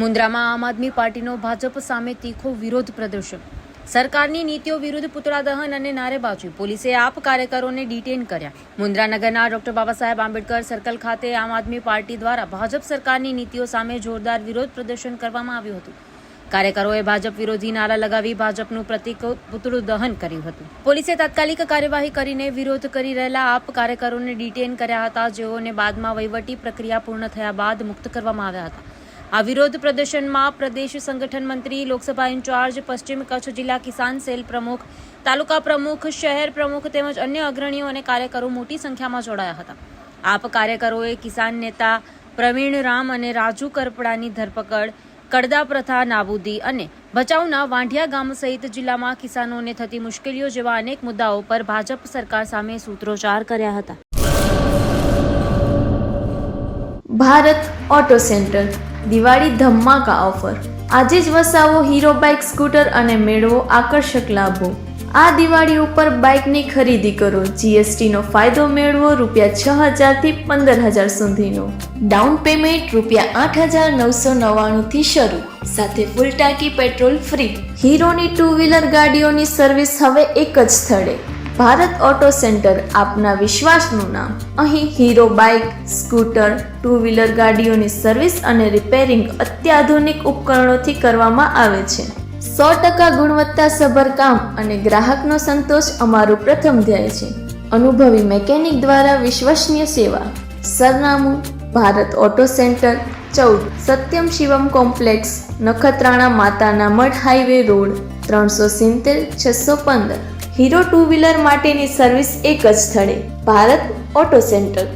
મુન્દ્રામાં આમ આદમી પાર્ટીનો ભાજપ સામે તીખો વિરોધ પ્રદર્શન. સરકારની નીતિઓ વિરુદ્ધ પુતળા દહન અને નારેબાજી. પોલીસે આપ કાર્યકરોને ડિટેન કર્યા. મુન્દ્રાનગરના ડોક્ટર બાબા સાહેબ આંબેડકર સર્કલ ખાતે આમ આદમી પાર્ટી દ્વારા ભાજપ સરકારની નીતિઓ સામે જોરદાર વિરોધ પ્રદર્શન કરવામાં આવ્યું હતું. કાર્યકરોએ ભાજપ વિરોધી નારા લગાવી ભાજપનું પ્રતિક પુતળું દહન કર્યું હતું. પોલીસે તાત્કાલિક કાર્યવાહી કરીને વિરોધ કરી રહેલા આપ કાર્યકરોને ડિટેન કર્યા હતા. જેઓને બાદમાં વહીવટી પ્રક્રિયા પૂર્ણ થયા બાદ મુક્ત કરવામાં આવ્યા હતા. આ વિરોધ પ્રદર્શનમાં પ્રદેશ સંગઠન મંત્રી, લોકસભા ઇન્ચાર્જ, પશ્ચિમ કચ્છ જિલ્લા કિસાન સેલ પ્રમુખ, તાલુકા પ્રમુખ, શહેર પ્રમુખ તેમજ અન્ય અગ્રણીઓ અને કાર્યકરો મોટી સંખ્યામાં જોડાયા હતા. આપ કાર્યકરોએ કિસાન નેતા પ્રવીણ રામ અને રાજુ કરપડાની ધરપકડ કડદા પ્રથા નાબૂદી અને ભચાઉના વાંઢિયા ગામ સહિત જિલ્લામાં કિસાનોને થતી મુશ્કેલીઓ જેવા અનેક મુદ્દાઓ પર ભાજપ સરકાર સામે સૂત્રોચ્ચાર કર્યા હતા. ભારત ઓટો સેન્ટર દિવાળી ધમાકા ઓફર. આજે જ વસાવો હીરો બાઇક, સ્કૂટર અને મેળવો આકર્ષક લાભો. આ દિવાળી ઉપર બાઇકની ખરીદી કરો. જીએસટીનો ફાયદો મેળવો રૂપિયા છ હજારથી પંદર હજાર સુધીનો. ડાઉન પેમેન્ટ રૂપિયા આઠ હજાર નવસો નવ્વાણુંથી શરૂ. સાથે ફૂલ ટાંકી પેટ્રોલ ફ્રી. હીરોની ટુ વ્હીલર ગાડીઓની સર્વિસ હવે એક જ સ્થળે. ભારત ઓટો સેન્ટર આપના વિશ્વાસનું નામ. અહીં Hero bike, scooter two wheeler ગાડીઓની service અને રિપેરિંગ અત્યાધુનિક ઉપકરણોથી કરવામાં આવે છે. સો ટકા ગુણવત્તાસભર કામ અને ગ્રાહકનો સંતોષ અમારું પ્રથમ ધ્યેય છે. અનુભવી મેકેનિક દ્વારા વિશ્વસનીય સેવા. સરનામું, ભારત ઓટો સેન્ટર, ચૌદ, સત્યમ શિવમ કોમ્પ્લેક્સ, નખત્રાણા માતાના મઠ હાઈવે રોડ, ત્રણસો સિત્તેર, છસો પંદર. હીરો ટુ વ્હીલર માટેની સર્વિસ એક જ સ્થળે ભારત ઓટો સેન્ટર.